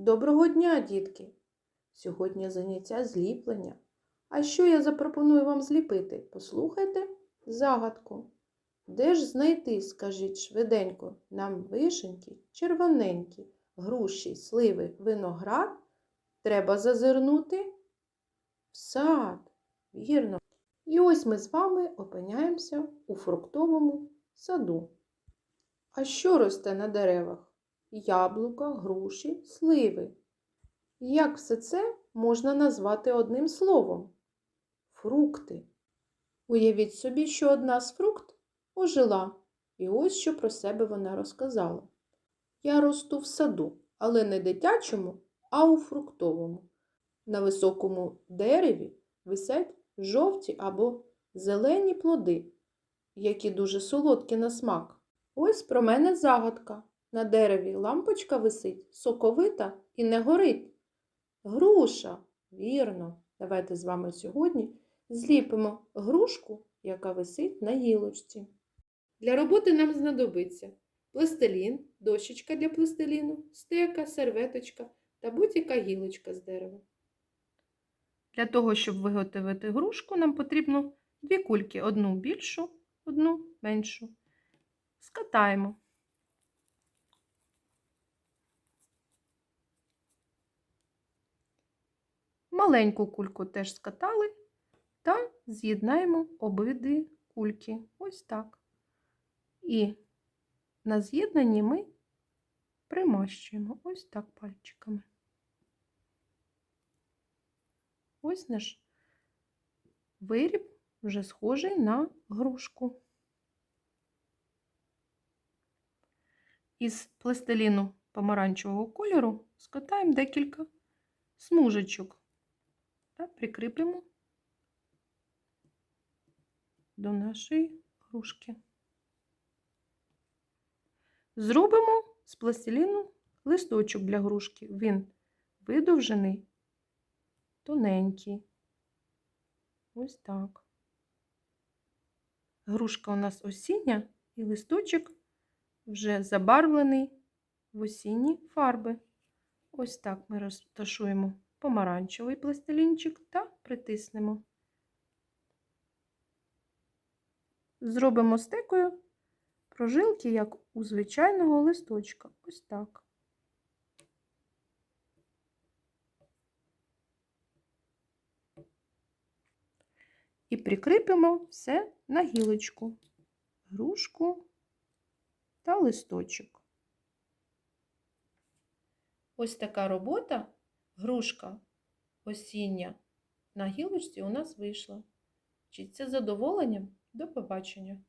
Доброго дня, дітки! Сьогодні заняття зліплення. А що я запропоную вам зліпити? Послухайте загадку. Де ж знайти, скажіть швиденько, нам вишеньки, червоненькі, груші, сливи, виноград? Треба зазирнути в сад. Вірно. І ось ми з вами опиняємося у фруктовому саду. А що росте на деревах? Яблука, груші, сливи. Як все це можна назвати одним словом? Фрукти. Уявіть собі, що одна з фрукт ожила, і ось що про себе вона розказала. Я росту в саду, але не дитячому, а у фруктовому. На високому дереві висять жовті або зелені плоди, які дуже солодкі на смак. Ось про мене загадка. На дереві лампочка висить, соковита і не горить. Груша, вірно. Давайте з вами сьогодні зліпимо грушку, яка висить на гілочці. Для роботи нам знадобиться пластилін, дощечка для пластиліну, стека, серветочка та будь-яка гілочка з дерева. Для того, щоб виготовити грушку, нам потрібно дві кульки, одну більшу, одну меншу. Скатаємо. Маленьку кульку теж скатали та з'єднаємо обидві кульки. Ось так. І на з'єднанні ми примащуємо ось так пальчиками. Ось наш виріб вже схожий на грушку. Із пластиліну помаранчевого кольору скатаємо декілька смужечок та прикріпимо до нашої грушки. Зробимо з пластиліну листочок для грушки. Він видовжений, тоненький. Ось так. Грушка у нас осіння і листочок вже забарвлений в осінні фарби. Ось так ми розташуємо помаранчевий пластилінчик та притиснемо. Зробимо стекою прожилки, як у звичайного листочка. Ось так. І прикріпимо все на гілочку, грушку та листочок. Ось така робота, грушка осіння на гілочці у нас вийшла. Чи це задоволенням. До побачення!